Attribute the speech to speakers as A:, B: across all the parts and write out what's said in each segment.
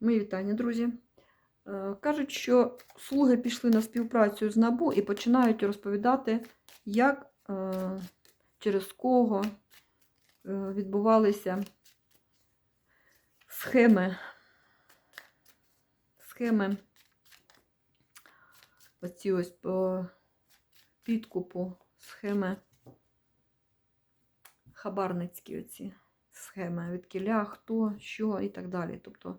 A: Мої вітання, друзі. Е, Кажуть, що слуги пішли на співпрацю з НАБУ і починають розповідати, як е, через кого е, відбувалися схеми, схеми оці ось по підкупу, схеми хабарницькі оці схеми, від кіля, хто, що і так далі. Тобто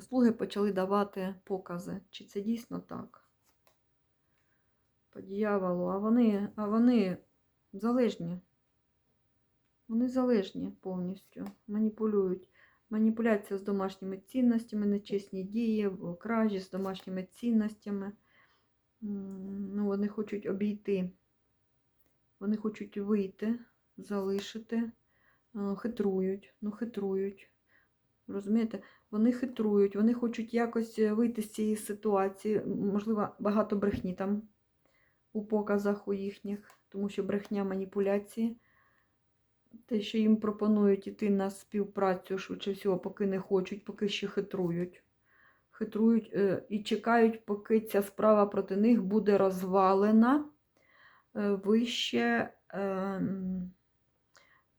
A: слуги почали давати покази, чи це дійсно так. По дьяволу, а вони, а вони залежні. Вони залежні повністю, маніпулюють. Маніпуляція з домашніми цінностями, нечесні дії, кражі з домашніми цінностями. Ну, вони хочуть обійти, вони хочуть вийти, залишити, е, хитрують, ну хитрують. Розумієте? Вони хитрують, вони хочуть якось е, вийти з цієї ситуації. Можливо, багато брехні там у показах у їхніх, тому що брехня маніпуляції. Те, що їм пропонують іти на співпрацю, швидше всього, поки не хочуть, поки ще хитрують. Хитрують е, і чекають, поки ця справа проти них буде розвалена е, вище е, м,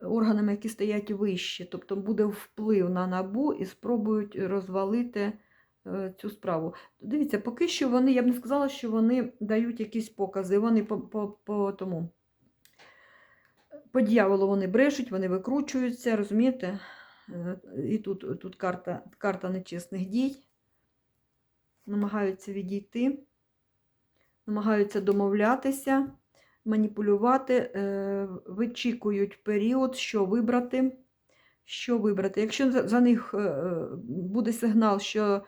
A: органами, які стоять вище. Тобто буде вплив на набу і спробують розвалити е, цю справу. Дивіться, поки що вони, я б не сказала, що вони дають якісь покази. Вони по, по, по тому. По дьяволу вони брешуть, вони викручуються, розумієте? Е, І тут, тут карта, карта нечесних дій. Намагаються відійти, намагаються домовлятися, маніпулювати, е, вичікують період, що вибрати. Що вибрати. Якщо за них е, е, буде сигнал, що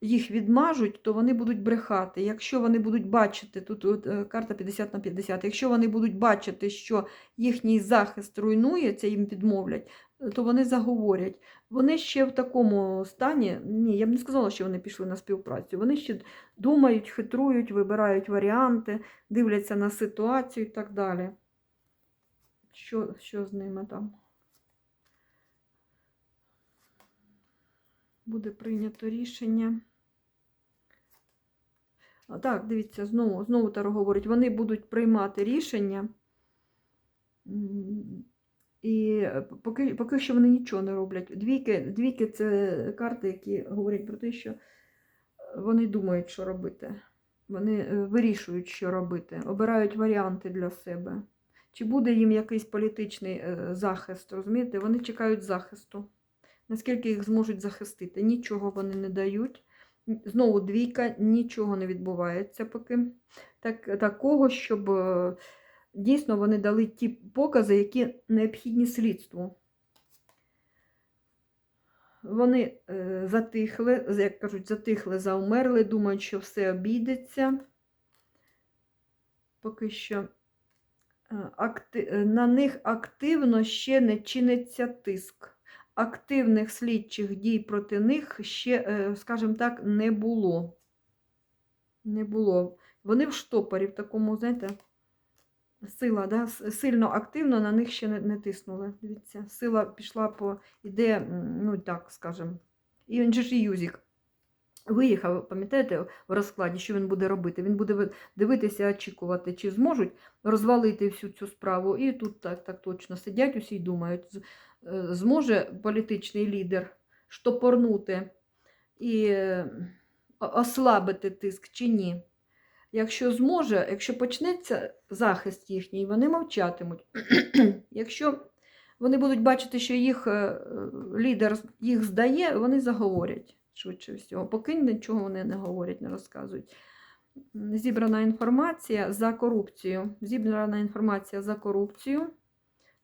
A: їх відмажуть, то вони будуть брехати. Якщо вони будуть бачити, тут от, е, карта 50 на 50, якщо вони будуть бачити, що їхній захист руйнується, їм відмовлять, то вони заговорять. Вони ще в такому стані, ні, я б не сказала, що вони пішли на співпрацю. Вони ще думають, хитрують, вибирають варіанти, дивляться на ситуацію і так далі. Що, що з ними там? Буде прийнято рішення. Так, дивіться, знову, знову Таро говорить, вони будуть приймати рішення. І е, поки, поки що вони нічого не роблять. Двійки, двійки це карти, які говорять про те, що вони думають, що робити. Вони е, вирішують, що робити, обирають варіанти для себе. Чи буде їм якийсь політичний е, захист, розумієте? Вони чекають захисту. Наскільки їх зможуть захистити? Нічого вони не дають. Знову двійка, нічого не відбувається поки. Так, Такого, щоб е, дійсно вони дали ті покази, які необхідні слідству. Вони е, затихли, як кажуть, затихли, заумерли, думають, що все обійдеться. Поки що е, на них активно ще не чиниться тиск. Активних слідчих дій проти них ще, е, скажімо так, не було. Не було. Вони в штопорі, в такому, знаєте, сила, да? сильно активно на них ще не, не тиснули. Дивіться, сила пішла по іде, ну так, скажімо. І Юзік виїхав, пам'ятаєте, в розкладі, що він буде робити? Він буде дивитися, очікувати, чи зможуть розвалити всю цю справу. І тут так, так точно сидять усі й думають, е, зможе політичний лідер штопорнути і е, ослабити тиск чи ні. Якщо зможе, якщо почнеться захист їхній, вони мовчатимуть. Якщо вони будуть бачити, що їх е, лідер їх здає, вони заговорять швидше всього. Поки нічого вони не говорять, не розказують. Зібрана інформація за корупцію. Зібрана інформація за корупцію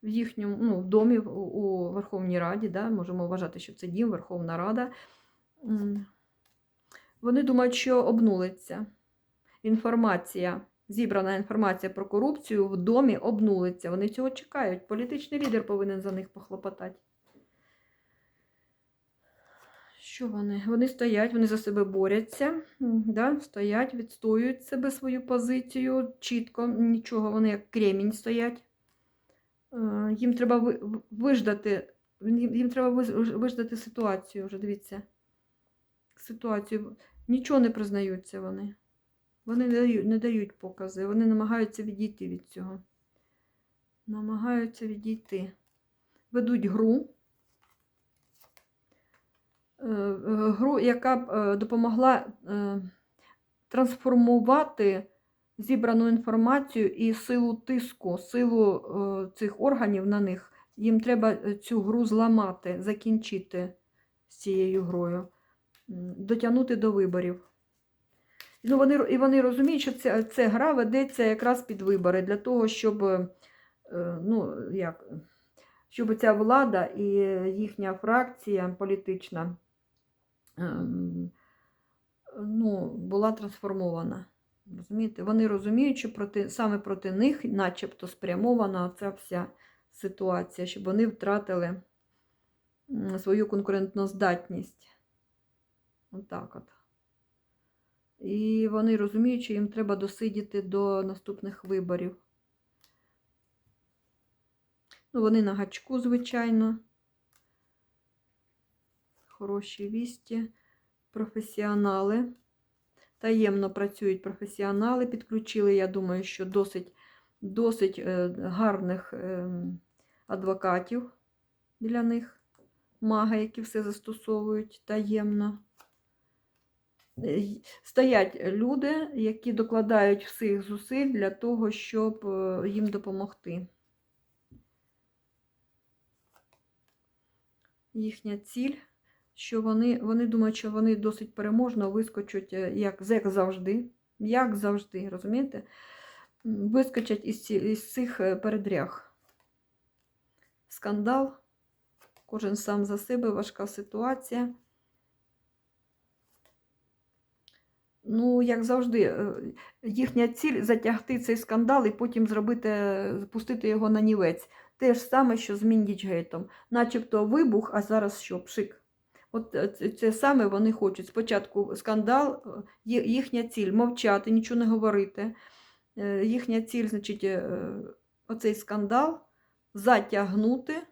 A: в їхньому ну, в домі у, у Верховній Раді. Да? Можемо вважати, що це дім, Верховна Рада. Вони думають, що обнулиться інформація, зібрана інформація про корупцію в домі обнулиться. Вони цього чекають. Політичний лідер повинен за них похлопотати. Що вони? Вони стоять, вони за себе борються, да? стоять, відстоюють себе свою позицію чітко, нічого, вони як кремінь стоять. Е, Їм треба виждати, їм треба виждати ситуацію вже, дивіться. ситуацію. Нічого не признаються вони. Вони не дають, не дають покази, вони намагаються відійти від цього. Намагаються відійти. Ведуть гру. Е, Гру, яка б е, допомогла е, трансформувати зібрану інформацію і силу тиску, силу цих органів на них. Їм треба цю гру зламати, закінчити з цією грою, дотягнути до виборів. Ну, вони, і вони розуміють, що ця, ця гра ведеться якраз під вибори для того, щоб, ну, як, щоб ця влада і їхня фракція політична ну, була трансформована. Розумієте? Вони розуміють, що проти, саме проти них начебто спрямована ця вся ситуація, щоб вони втратили свою конкурентноздатність. Отак от. І вони розуміють, що їм треба досидіти до наступних виборів. Ну, вони на гачку, звичайно. Хороші вісті, професіонали. Таємно працюють професіонали. Підключили, я думаю, що досить, досить е, гарних е, адвокатів для них, маги, які все застосовують таємно. Е, Стоять люди, які докладають всіх зусиль для того, щоб їм допомогти. Їхня ціль, що вони, вони думають, що вони досить переможно вискочать, е, як, як завжди, як завжди, розумієте? Вискочать із, із цих е, передряг. Скандал, кожен сам за себе, важка ситуація. Ну, як завжди, е, їхня ціль затягти цей скандал і потім зробити, пустити його на нівець. Те ж саме, що з Міндічгейтом. Начебто вибух, а зараз що? Пшик. От е, це, саме вони хочуть. Спочатку скандал, е, їхня ціль мовчати, нічого не говорити. Е, Їхня ціль, значить, оцей скандал затягнути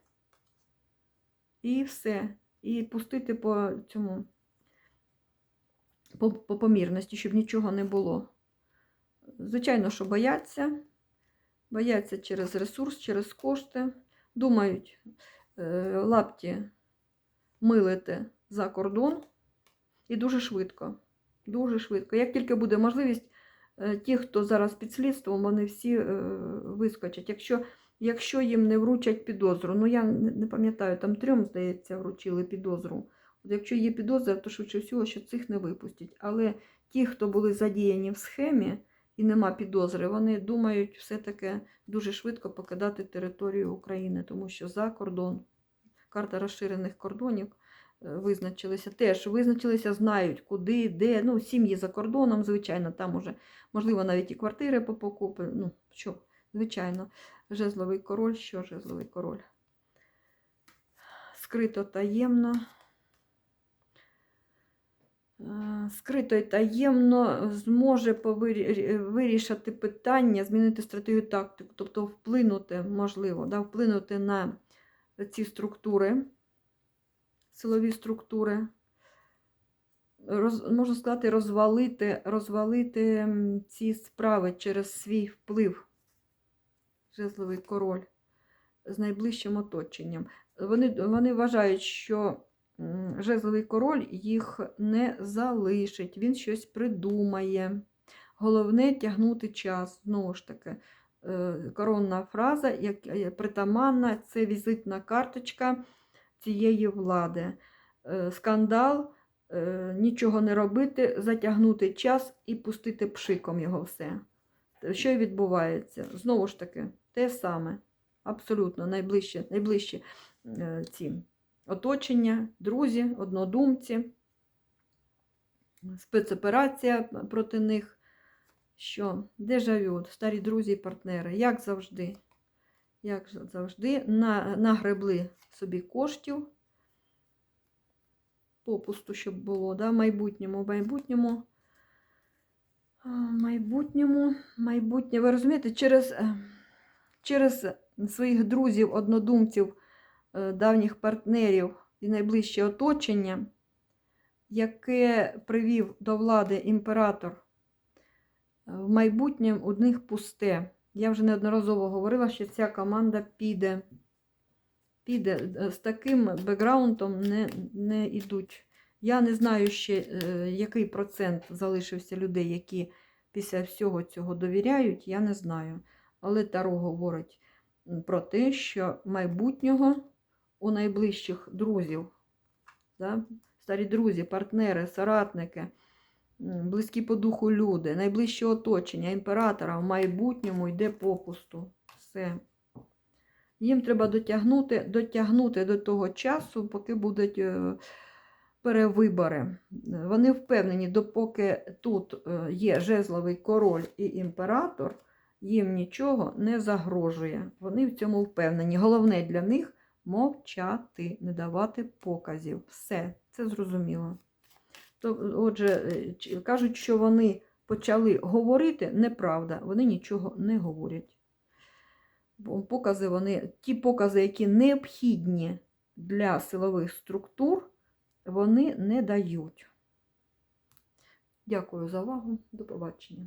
A: і все. І пустити по цьому по, по помірності, щоб нічого не було. Звичайно, що бояться. Бояться через ресурс, через кошти. Думають, лапті милити за кордон. І дуже швидко. Дуже швидко. Як тільки буде можливість, е, ті, хто зараз під слідством, вони всі е, вискочать. Якщо, якщо їм не вручать підозру, ну я не, пам'ятаю, там трьом, здається, вручили підозру. От якщо є підозра, то швидше всього, що цих не випустять. Але ті, хто були задіяні в схемі і нема підозри, вони думають все-таки дуже швидко покидати територію України, тому що за кордон, карта розширених кордонів е, визначилися. Теж визначилися, знають, куди, де. Ну, сім'ї за кордоном, звичайно, там уже, можливо, навіть і квартири по покупи. Ну, що, звичайно, жезловий король, що жезловий король? Скрито таємно. Е, Скрито і таємно зможе вирішити питання, змінити стратегію тактику, тобто вплинути, можливо, да, вплинути на ці структури, силові структури, роз, можна сказати, розвалити, розвалити ці справи через свій вплив, жезловий король, з найближчим оточенням. Вони, вони вважають, що жезловий король їх не залишить, він щось придумає. Головне тягнути час. Знову ж таки, коронна фраза, як е, притаманна, це візитна карточка цієї влади. Е, Скандал, е, нічого не робити, затягнути час і пустити пшиком його все. Що й відбувається? Знову ж таки, те саме, абсолютно найближче, е, ці оточення, друзі, однодумці, спецоперація проти них. Що? Дежавю, старі друзі і партнери, як завжди, як завжди, на, нагребли собі коштів, попусту, щоб було, да, в майбутньому, майбутньому. майбутньому, майбутнє, ви розумієте, через, е, через своїх друзів, однодумців, е, давніх партнерів і найближче оточення яке привів до влади імператор, в майбутньому у них пусте. Я вже неодноразово говорила, що ця команда піде. Піде е, з таким бекграундом не, не йдуть. Я не знаю ще, е, який процент залишився людей, які після всього цього довіряють, я не знаю. Але Таро говорить про те, що майбутнього у найближчих друзів, да, старі друзі, партнери, соратники, близькі по духу люди, найближче оточення імператора в майбутньому йде попусту. Все. Їм треба дотягнути, дотягнути до того часу, поки будуть е, перевибори. Вони впевнені, допоки тут е, є жезловий король і імператор, їм нічого не загрожує. Вони в цьому впевнені. Головне для них мовчати, не давати показів. Все, це зрозуміло. То, отже, е, кажуть, що вони почали говорити, неправда, вони нічого не говорять. Покази вони, ті покази, які необхідні для силових структур, вони не дають. Дякую за увагу. До побачення.